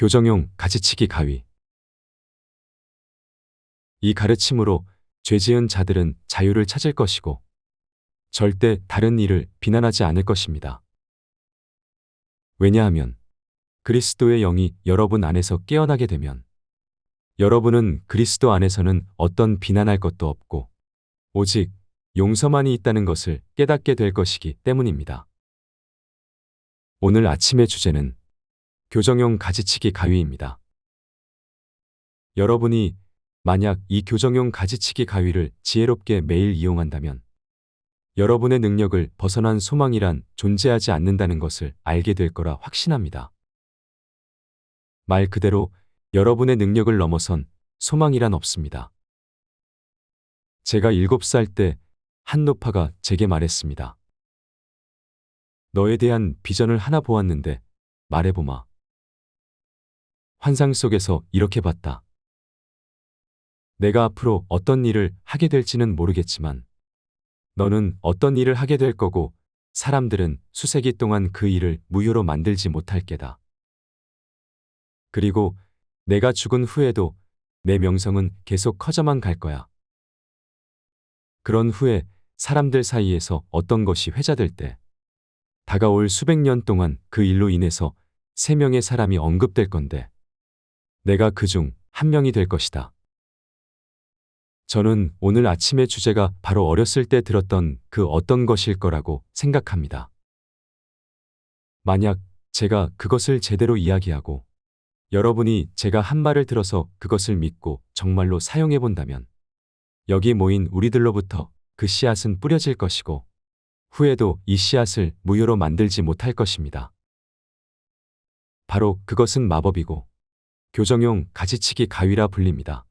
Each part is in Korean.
교정용 가지치기 가위. 이 가르침으로 죄 지은 자들은 자유를 찾을 것이고 절대 다른 일을 비난하지 않을 것입니다. 왜냐하면 그리스도의 영이 여러분 안에서 깨어나게 되면 여러분은 그리스도 안에서는 어떤 비난할 것도 없고 오직 용서만이 있다는 것을 깨닫게 될 것이기 때문입니다. 오늘 아침의 주제는 교정용 가지치기 가위입니다. 여러분이 만약 이 교정용 가지치기 가위를 지혜롭게 매일 이용한다면 여러분의 능력을 벗어난 소망이란 존재하지 않는다는 것을 알게 될 거라 확신합니다. 말 그대로 여러분의 능력을 넘어선 소망이란 없습니다. 제가 일곱 살때 한노파가 제게 말했습니다. 너에 대한 비전을 하나 보았는데 말해보마. 환상 속에서 이렇게 봤다. 내가 앞으로 어떤 일을 하게 될지는 모르겠지만 너는 어떤 일을 하게 될 거고 사람들은 수세기 동안 그 일을 무효로 만들지 못할 게다. 그리고 내가 죽은 후에도 내 명성은 계속 커져만 갈 거야. 그런 후에 사람들 사이에서 어떤 것이 회자될 때 다가올 수백 년 동안 그 일로 인해서 세 명의 사람이 언급될 건데 내가 그 중 한 명이 될 것이다. 저는 오늘 아침의 주제가 바로 어렸을 때 들었던 그 어떤 것일 거라고 생각합니다. 만약 제가 그것을 제대로 이야기하고 여러분이 제가 한 말을 들어서 그것을 믿고 정말로 사용해 본다면 여기 모인 우리들로부터 그 씨앗은 뿌려질 것이고 후에도 이 씨앗을 무효로 만들지 못할 것입니다. 바로 그것은 마법이고 교정용 가지치기 가위라 불립니다.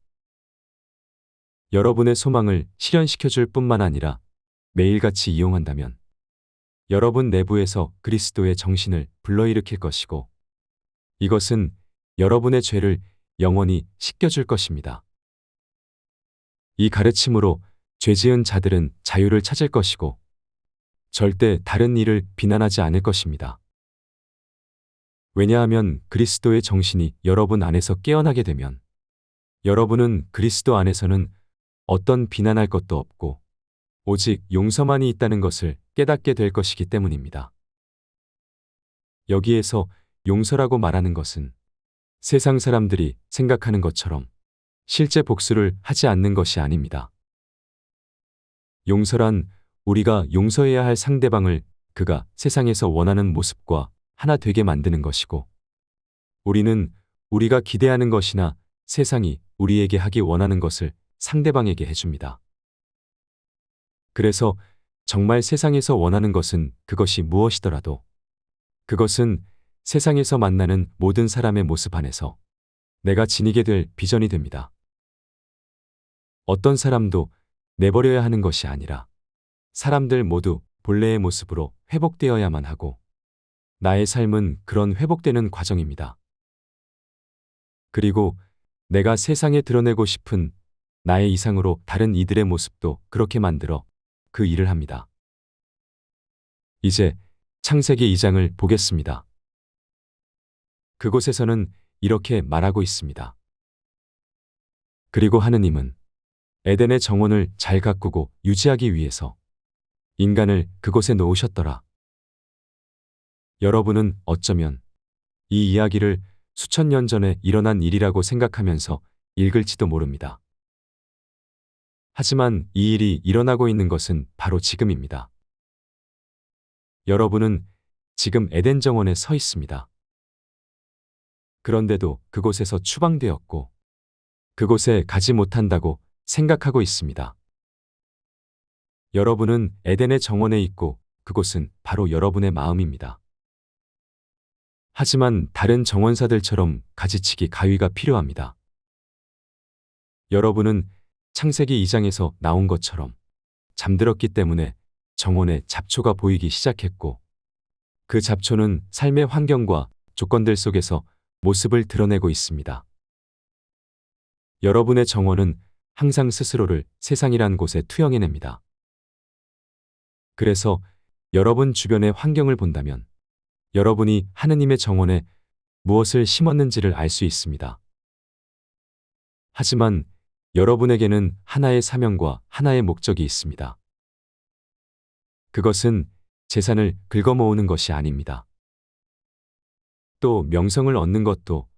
여러분의 소망을 실현시켜 줄 뿐만 아니라 매일같이 이용한다면 여러분 내부에서 그리스도의 정신을 불러일으킬 것이고 이것은 여러분의 죄를 영원히 씻겨줄 것입니다. 이 가르침으로 죄 지은 자들은 자유를 찾을 것이고 절대 다른 일을 비난하지 않을 것입니다. 왜냐하면 그리스도의 정신이 여러분 안에서 깨어나게 되면 여러분은 그리스도 안에서는 어떤 비난할 것도 없고 오직 용서만이 있다는 것을 깨닫게 될 것이기 때문입니다. 여기에서 용서라고 말하는 것은 세상 사람들이 생각하는 것처럼 실제 복수를 하지 않는 것이 아닙니다. 용서란 우리가 용서해야 할 상대방을 그가 세상에서 원하는 모습과 하나 되게 만드는 것이고 우리는 우리가 기대하는 것이나 세상이 우리에게 하기 원하는 것을 상대방에게 해줍니다. 그래서 정말 세상에서 원하는 것은 그것이 무엇이더라도 그것은 세상에서 만나는 모든 사람의 모습 안에서 내가 지니게 될 비전이 됩니다. 어떤 사람도 내버려야 하는 것이 아니라 사람들 모두 본래의 모습으로 회복되어야만 하고 나의 삶은 그런 회복되는 과정입니다. 그리고 내가 세상에 드러내고 싶은 나의 이상으로 다른 이들의 모습도 그렇게 만들어 그 일을 합니다. 이제 창세기 2장을 보겠습니다. 그곳에서는 이렇게 말하고 있습니다. 그리고 하느님은 에덴의 정원을 잘 가꾸고 유지하기 위해서 인간을 그곳에 놓으셨더라. 여러분은 어쩌면 이 이야기를 수천 년 전에 일어난 일이라고 생각하면서 읽을지도 모릅니다. 하지만 이 일이 일어나고 있는 것은 바로 지금입니다. 여러분은 지금 에덴 정원에 서 있습니다. 그런데도 그곳에서 추방되었고 그곳에 가지 못한다고 생각하고 있습니다. 여러분은 에덴의 정원에 있고 그곳은 바로 여러분의 마음입니다. 하지만 다른 정원사들처럼 가지치기 가위가 필요합니다. 여러분은 창세기 2장에서 나온 것처럼 잠들었기 때문에 정원에 잡초가 보이기 시작했고 그 잡초는 삶의 환경과 조건들 속에서 모습을 드러내고 있습니다. 여러분의 정원은 항상 스스로를 세상이란 곳에 투영해냅니다. 그래서 여러분 주변의 환경을 본다면 여러분이 하느님의 정원에 무엇을 심었는지를 알 수 있습니다. 하지만 여러분에게는 하나의 사명과 하나의 목적이 있습니다. 그것은 재산을 긁어 모으는 것이 아닙니다. 또 명성을 얻는 것도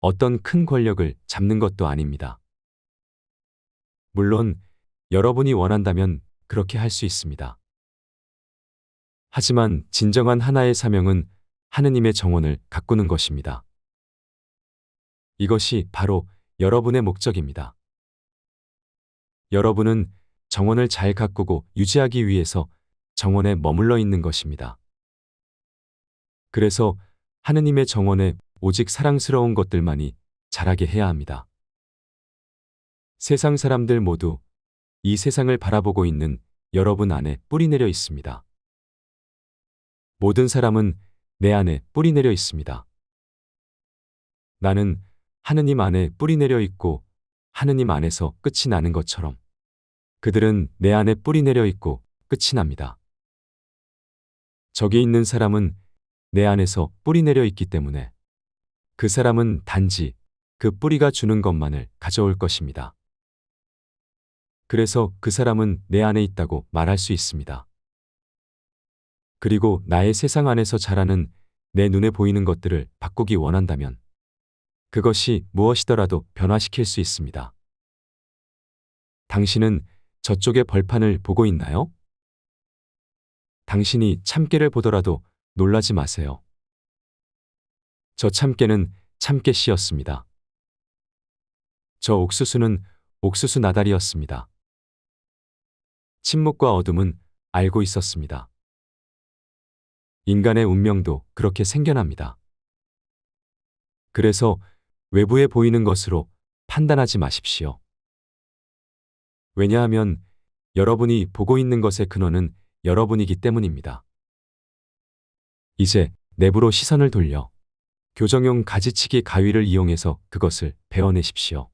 어떤 큰 권력을 잡는 것도 아닙니다. 물론 여러분이 원한다면 그렇게 할 수 있습니다. 하지만 진정한 하나의 사명은 하느님의 정원을 가꾸는 것입니다. 이것이 바로 여러분의 목적입니다. 여러분은 정원을 잘 가꾸고 유지하기 위해서 정원에 머물러 있는 것입니다. 그래서 하느님의 정원에 오직 사랑스러운 것들만이 자라게 해야 합니다. 세상 사람들 모두 이 세상을 바라보고 있는 여러분 안에 뿌리 내려 있습니다. 모든 사람은 내 안에 뿌리 내려 있습니다. 나는 하느님 안에 뿌리 내려 있고 하느님 안에서 끝이 나는 것처럼 그들은 내 안에 뿌리 내려 있고 끝이 납니다. 저기 있는 사람은 내 안에서 뿌리 내려 있기 때문에 그 사람은 단지 그 뿌리가 주는 것만을 가져올 것입니다. 그래서 그 사람은 내 안에 있다고 말할 수 있습니다. 그리고 나의 세상 안에서 자라는 내 눈에 보이는 것들을 바꾸기 원한다면 그것이 무엇이더라도 변화시킬 수 있습니다. 당신은 저쪽의 벌판을 보고 있나요? 당신이 참깨를 보더라도 놀라지 마세요. 저 참깨는 참깨 씨였습니다. 저 옥수수는 옥수수 나달이었습니다. 침묵과 어둠은 알고 있었습니다. 인간의 운명도 그렇게 생겨납니다. 그래서 외부에 보이는 것으로 판단하지 마십시오. 왜냐하면 여러분이 보고 있는 것의 근원은 여러분이기 때문입니다. 이제 내부로 시선을 돌려 교정용 가지치기 가위를 이용해서 그것을 베어내십시오.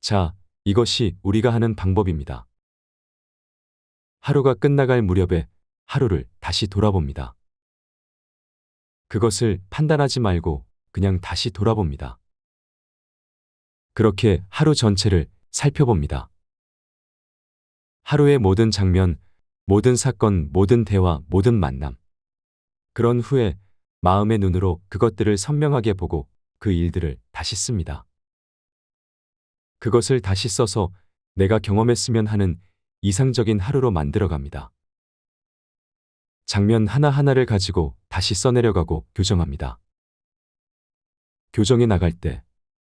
자, 이것이 우리가 하는 방법입니다. 하루가 끝나갈 무렵에 하루를 다시 돌아봅니다. 그것을 판단하지 말고 그냥 다시 돌아봅니다. 그렇게 하루 전체를 살펴봅니다. 하루의 모든 장면, 모든 사건, 모든 대화, 모든 만남. 그런 후에 마음의 눈으로 그것들을 선명하게 보고 그 일들을 다시 씁니다. 그것을 다시 써서 내가 경험했으면 하는 이상적인 하루로 만들어갑니다. 장면 하나하나를 가지고 다시 써내려가고 교정합니다. 교정에 나갈 때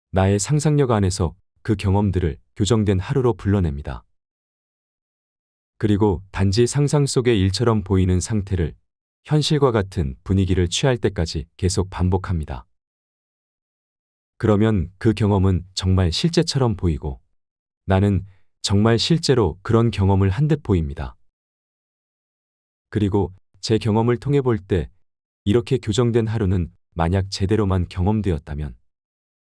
나의 상상력 안에서 그 경험들을 교정된 하루로 불러냅니다. 그리고 단지 상상 속의 일처럼 보이는 상태를 현실과 같은 분위기를 취할 때까지 계속 반복합니다. 그러면 그 경험은 정말 실제처럼 보이고 나는 정말 실제로 그런 경험을 한 듯 보입니다. 그리고 제 경험을 통해 볼 때 이렇게 교정된 하루는 만약 제대로만 경험되었다면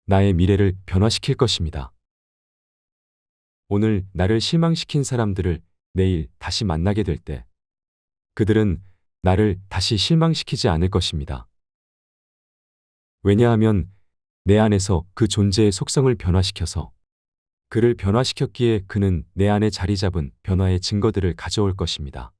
나의 미래를 변화시킬 것입니다. 오늘 나를 실망시킨 사람들을 내일 다시 만나게 될 때 그들은 나를 다시 실망시키지 않을 것입니다. 왜냐하면 내 안에서 그 존재의 속성을 변화시켜서 그를 변화시켰기에 그는 내 안에 자리 잡은 변화의 증거들을 가져올 것입니다.